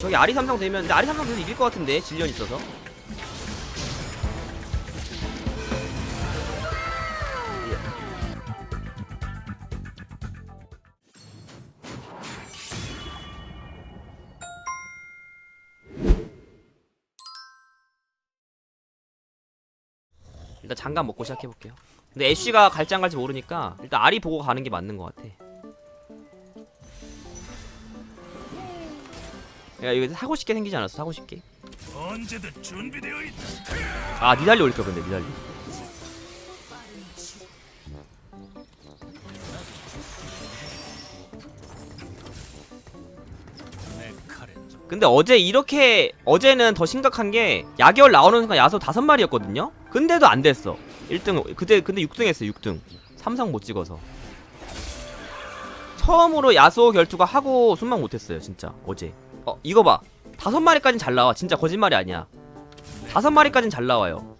저기 아리 삼성 되면 근데 아리 삼성 되면 이길 것 같은데 질련 있어서. 일단 장갑 먹고 시작해볼게요. 근데 애쉬가 갈지 안 갈지 모르니까 일단 아리 보고 가는 게 맞는 것 같아 야 이거 사고 싶게 생기지 않았어 사고 싶게. 언제든 준비되어 있다. 아 니달리 올걸 근데 니달리. 내 근데 어제 이렇게 어제는 더 심각한 게 야결 나오는 순간 야수 다섯 마리였거든요? 근데도 안 됐어. 1등 그때 근데 6등 했어요 6등. 삼성 못 찍어서. 처음으로 야수 결투가 하고 순방 못했어요 진짜 어제 어 이거 봐. 다섯 마리까진 잘 나와. 진짜 거짓말이 아니야. 다섯 마리까진 잘 나와요.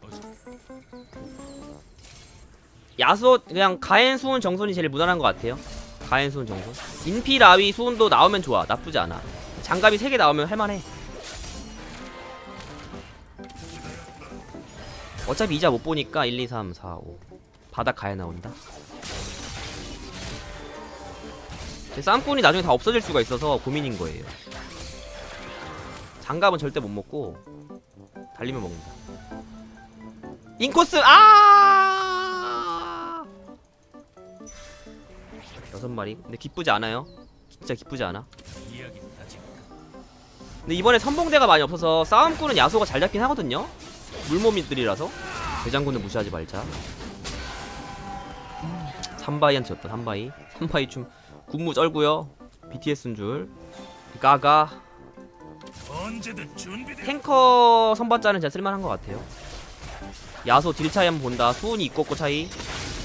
야수 그냥 가엔 수훈 정손이 제일 무난한 것 같아요. 가엔 수훈 정손 인피 라위 수훈도 나오면 좋아. 나쁘지 않아. 장갑이 3개 나오면 할만해. 어차피 이자 못 보니까 1, 2, 3, 4, 5 바닥 가야 나온다. 제 쌈꾼이 나중에 다 없어질 수가 있어서 고민인 거예요 장갑은 절대 못 먹고 달리면 먹는다. 인코스! 아! 여섯 마리? 근데 기쁘지 않아요? 진짜 기쁘지 않아? 근데 이번에 선봉대가 많이 없어서 싸움꾼은 야소가 잘 잡긴 하거든요? 물몸이들이라서? 대장군은 무시하지 말자. 3바이한테 졌다 3바이. 3바이 춤. 군무 쩔고요. BTS인 줄. 준비되어 탱커 선발자는 진짜 쓸만한 것 같아요. 야소 딜 차이 한번 본다. 수훈이 있고 없고 차이.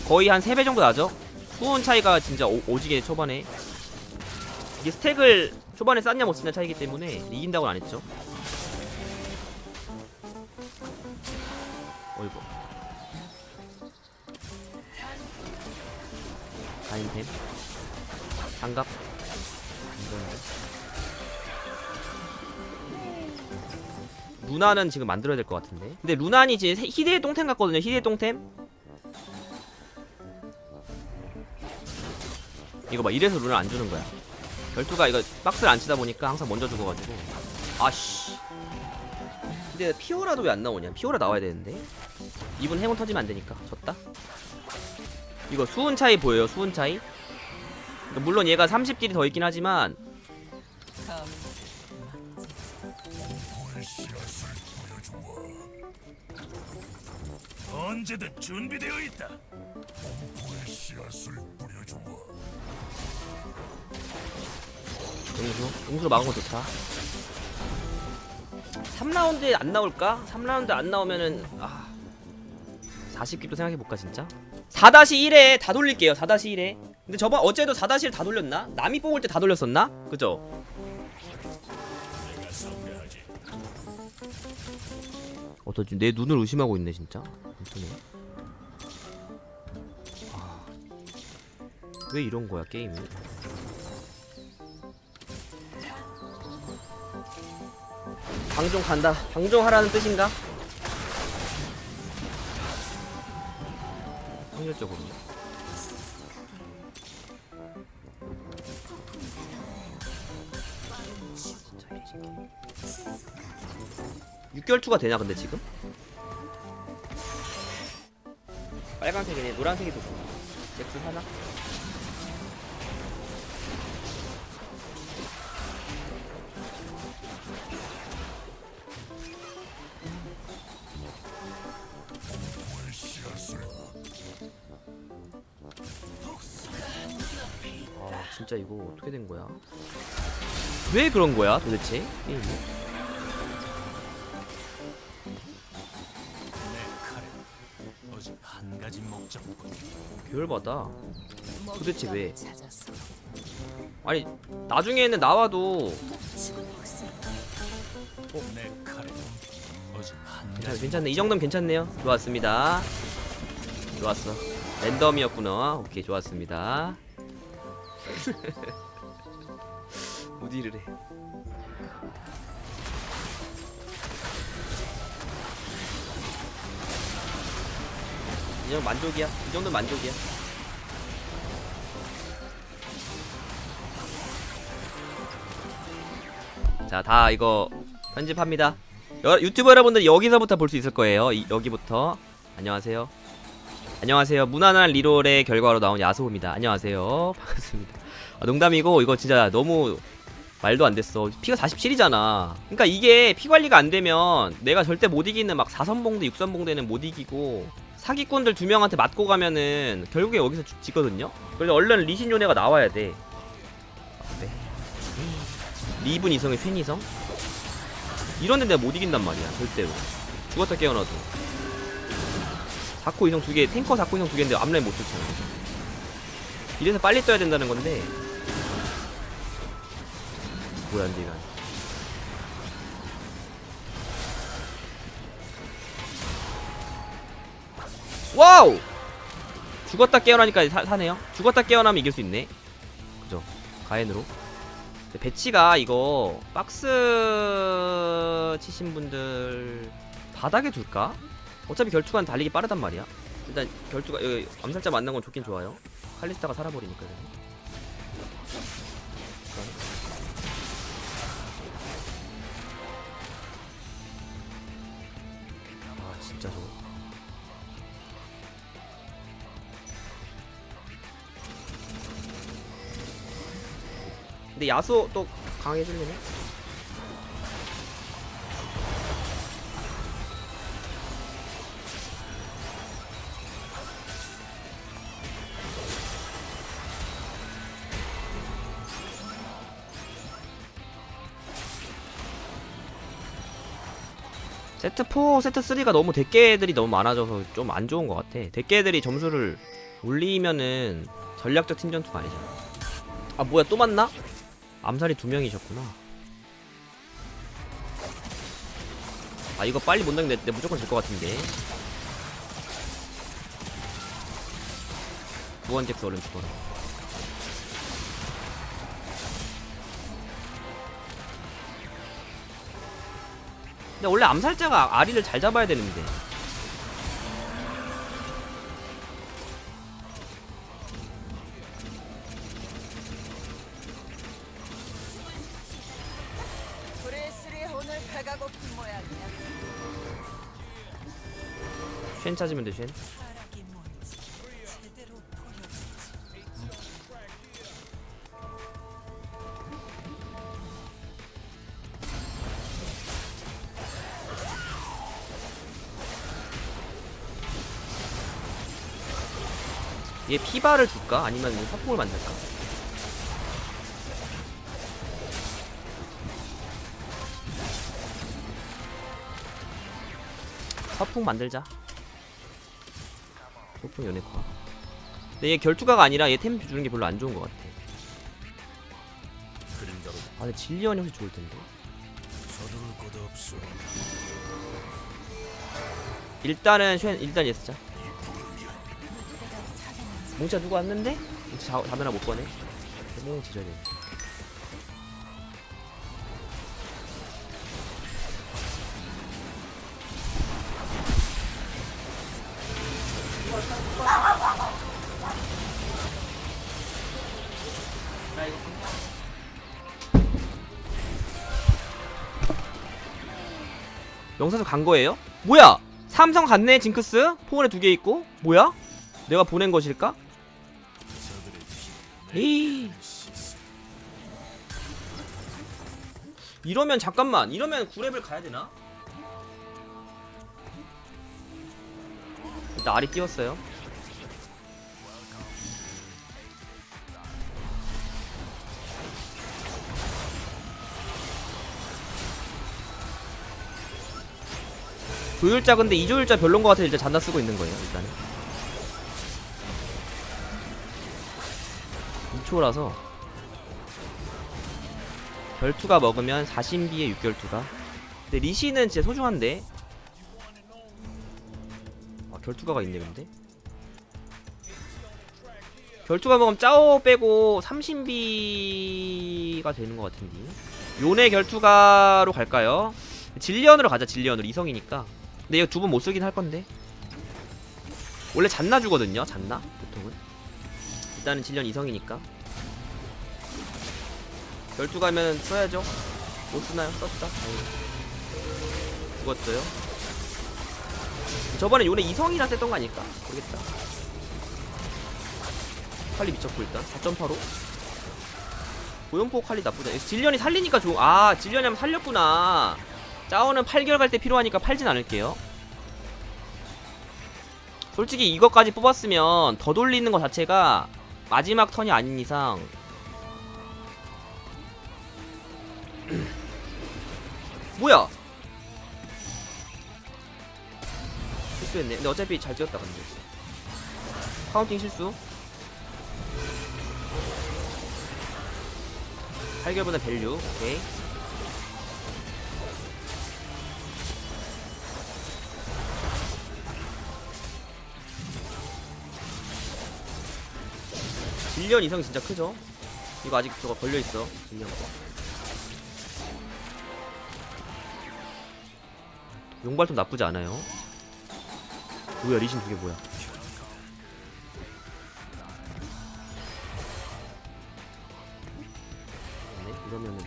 거의 한 3배 정도 나죠? 수훈 차이가 진짜 오, 오지게 초반에. 이게 스택을 초반에 쌌냐 못 쌌냐 차이기 때문에 이긴다고는 안 했죠. 어이구. 가인템 장갑. 이건데 루나는 지금 만들어야 될 것 같은데. 근데 루난이 이제 세- 희대의 똥템 같거든요 희대의 똥템. 이거 봐 이래서 루나 안 주는 거야. 결투가 이거 박스를 안 치다 보니까 항상 먼저 죽어가지고. 아씨. 근데 피오라도 왜 안 나오냐? 피오라 나와야 되는데. 이분 행운 터지면 안 되니까. 졌다. 이거 수은 차이 보여요 수은 차이. 그러니까 물론 얘가 30딜이 더 있긴 하지만 언제든 준비되어 있다. 응수 응수로 막은 거 좋다 3라운드에 안 나올까? 3라운드 안 나오면은 아 40깁도 생각해볼까 진짜? 4-1에 다 돌릴게요 4-1에 근데 저번 어제도 4-1다 돌렸나? 남이 뽑을 때 다 돌렸었나? 그죠? 어떠지? 내 눈을 의심하고 있네 진짜 어떠네 아, 왜 이런 거야 게임이 방종 간다. 방종하라는 뜻인가? 확률적으로. 새끼. 6개월 투가 되냐 근데 지금? 빨간색이네 노란색이 더 좋아 잭슨 하나? 아 진짜 이거 어떻게 된 거야? 왜 그런 거야 도대체 게임이? 계열받아. 도대체 왜? 아니 나중에는 나와도. 한 괜찮, 괜찮네. 이 정도면 괜찮네요. 좋았습니다. 좋았어. 랜덤이었구나. 오케이 좋았습니다. 무디를 해 정도 만족이야. 이 정도 만족이야. 자, 다 이거 편집합니다. 여, 유튜버 여러분들 여기서부터 볼 수 있을 거예요. 이, 여기부터. 안녕하세요. 안녕하세요. 무난한 리롤의 결과로 나온 야소입니다. 안녕하세요. 반갑습니다. 아, 농담이고 이거 진짜 너무 말도 안 됐어. 피가 47이잖아. 그러니까 이게 피 관리가 안 되면 내가 절대 못 이기는 막 4선봉대, 6선봉대는 못 이기고 사기꾼들 두 명한테 맞고 가면은 결국에 여기서 죽- 지거든요. 그래서 얼른 리신 요네가 나와야 돼. 아, 네. 리분 이성의 팬 이성? 이런데 내가 못 이긴단 말이야 절대로. 죽었다 깨어나도. 사코 이성 두 개, 탱커 사코 이성 두 개인데 앞라인 못 쫓잖아. 이래서 빨리 떠야 된다는 건데. 뭐야 근데 이건. 와우! 죽었다 깨어나니까 사, 사네요. 죽었다 깨어나면 이길 수 있네. 그죠? 가엔으로. 배치가 이거 박스 치신 분들 바닥에 둘까? 어차피 결투관 달리기 빠르단 말이야. 일단 결투가 여기 암살자 만난 건 좋긴 좋아요. 칼리스타가 살아버리니까. 그 근데 야수 또 강해지려네. 세트 4, 세트 3가 너무 대깨들이 너무 많아져서 좀 안 좋은 것 같아. 대깨들이 점수를 올리면은 전략적 팀 전투가 아니잖아. 아 뭐야 또 맞나? 암살이 두 명이셨구나. 아 이거 빨리 못내 무조건 질 것 같은데. 무한잭스 얼른 죽어라. 근데 원래 암살자가 아리를 잘 잡아야 되는데. 쉔 찾으면 돼 쉔. 얘 피바를 줄까? 아니면 뭐 서풍을 만들까? 서풍 만들자. 서풍 연애과. 근데 얘 결투가가 아니라 얘 템 주는 게 별로 안 좋은 것 같아. 아, 근데 진리언이 훨씬 좋을 텐데. 일단은 쉔 일단 얘 쓰자. 몽차 누구 왔는데? 자, 자면아 못 꺼내. 몽 지져야 돼. 영사서 간 거예요? 뭐야? 삼성 갔네 징크스? 포원에 두 개 있고? 뭐야? 내가 보낸 것일까? 에이 이러면 잠깐만 이러면 9렙을 가야 되나? 일단 알이 띄웠어요 조율자 근데 이조율자 별론 것 같아서 일단 잔다 쓰고 있는 거예요 일단은. 2초라서. 결투가 먹으면 4신비의 6결투가. 근데 리시는 진짜 소중한데. 아 결투가가 있네 근데. 결투가 먹으면 짜오 빼고 3신비가 되는 것 같은데. 요네 결투가로 갈까요? 질리언으로 가자 질리언으로. 이성이니까 근데 이거 두 번 못 쓰긴 할 건데. 원래 잔나 주거든요 잔나 보통은. 일단은 질련 이성이니까. 결투 가면 써야죠. 못 쓰나요? 썼다. 죽었어요. 저번에 요네 이성이라 셌던 거 아닐까? 모르겠다. 칼리 미쳤고 일단. 4.85 고연포 칼리 나쁘지 않아. 질련이 살리니까 좋은 아 질련이 하면 살렸구나 짜오는 8개월 갈때 필요하니까 팔진 않을게요. 솔직히 이것까지 뽑았으면 더 돌리는 것 자체가 마지막 턴이 아닌 이상. 뭐야? 실수했네. 근데 어차피 잘 찍었다 근데. 카운팅 실수? 8개월보다 밸류. 오케이 질련 이성이 진짜 크죠? 이거 아직 저거 걸려있어 질련. 거 용발톱 나쁘지 않아요. 뭐야 리신 두 개 뭐야? 네 이러면은.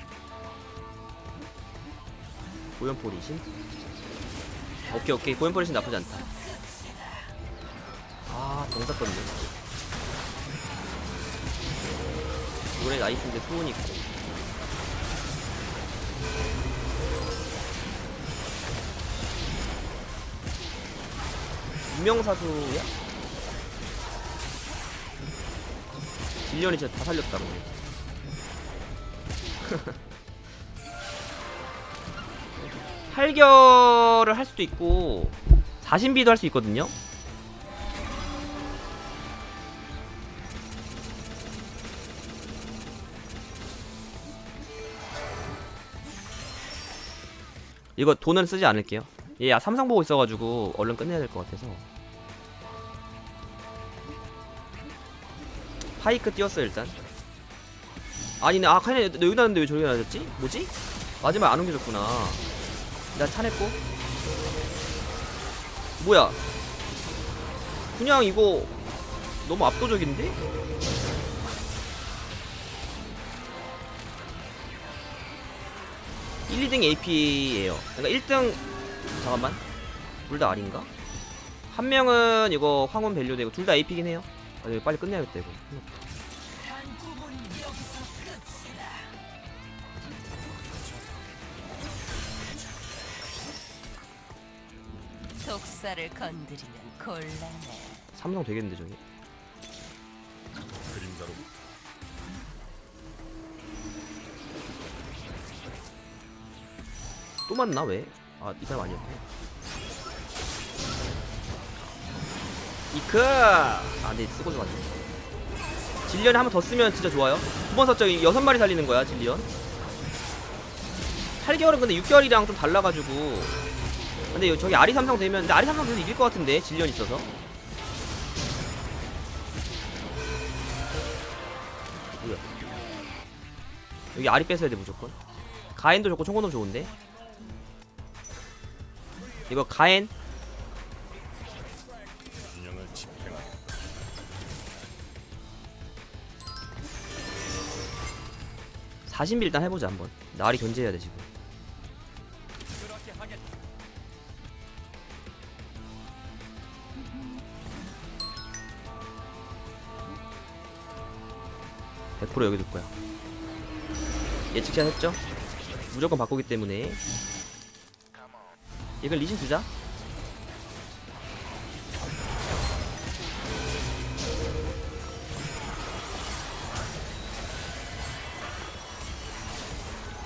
고연포 리신? 오케이 오케이. 고연포 리신 나쁘지 않다. 아 병사 떴네 이번에 나이스인데 수은 있고. 유명사수야? 질련이 진짜 다 살렸다 근데. 팔결을 할 수도 있고 사신비도 할 수 있거든요 이거 돈은 쓰지 않을게요. 얘 아, 삼성 보고 있어가지고 얼른 끝내야 될 것 같아서. 파이크 띄웠어 일단. 아니네 아 카네 너 여기 나는데 왜 저기 나졌지? 뭐지? 마지막에 안 옮겨졌구나. 나 차냈고. 뭐야? 그냥 이거 너무 압도적인데? 일, 2등 AP예요. 그러니까 1등 잠깐만. 둘 다 R인가? 한 명은 이거 황혼 밸류 되고 둘 다 AP긴 해요. 아, 이거 빨리 끝내야겠다 이거. 독사를 건드리면 곤란해. 삼성 되겠는데 저기. 맞나 왜? 아 이 사람 아니었네. 이크. 아, 네 쓰고 좋았네. 질리언 한번 더 쓰면 진짜 좋아요. 두 번. 이 여섯 마리 살리는 거야 질리언. 8개월은 근데 6개월이랑 좀 달라가지고. 근데 요- 저기 아리 삼성 되면 근데 아리 삼성 되면 이길 것 같은데 질리언 있어서. 뭐야? 여기 아리 뺏어야 돼 무조건. 가엔도 좋고 총곤도 좋은데. 이거 가엔. 균형을 집행하라. 사신비 일단 해보자 한번. 나리 견제해야 돼 지금. (100% 여기 둘 거야) 예측샷 했죠? 무조건 바꾸기 때문에 이걸 리신 주자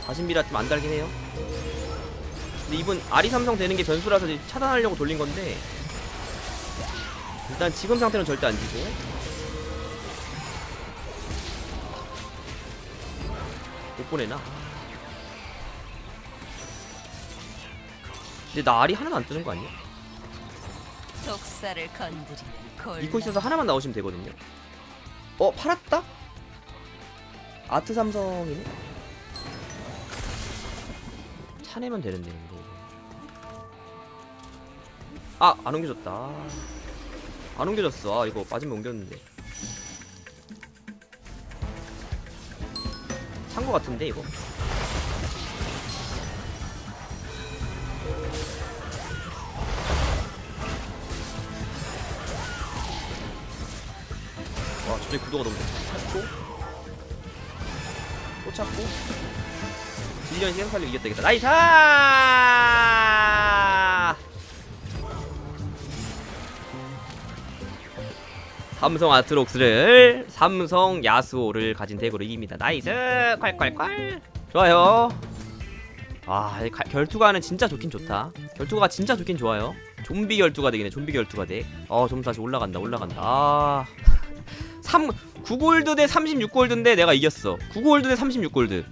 자신비라 좀 안 달긴 해요. 근데 이분 아리 삼성 되는 게 변수라서 차단하려고 돌린 건데 일단 지금 상태는 절대 안 지고 못 보내나? 근데 나 알이 하나도 안 뜨는 거 아니야? 독사를 건드리면 곤란. 이코 있어서 하나만 나오시면 되거든요. 어 팔았다? 아트 삼성이네. 차내면 되는데 근데. 아안 옮겨졌다. 안 옮겨졌어 아 이거 맞으면 옮겼는데 찬 거 같은데 이거 와 저기 구도가 너무 좋다. 찾고. 또 찾고. 딜리언이 생살로 이겼다 이겼다. 나이스! 삼성 아트록스를 삼성 야스오를 가진 덱으로 이깁니다. 나이스! 콸콸콸! 좋아요. 아 결투가는 진짜 좋긴 좋다. 결투가 진짜 좋긴 좋아요. 좀비 결투가 되겠네 좀비 결투가 덱어 좀 다시 올라간다 올라간다. 아 3, 9골드 대 36골드인데 내가 이겼어. 9골드 대 36골드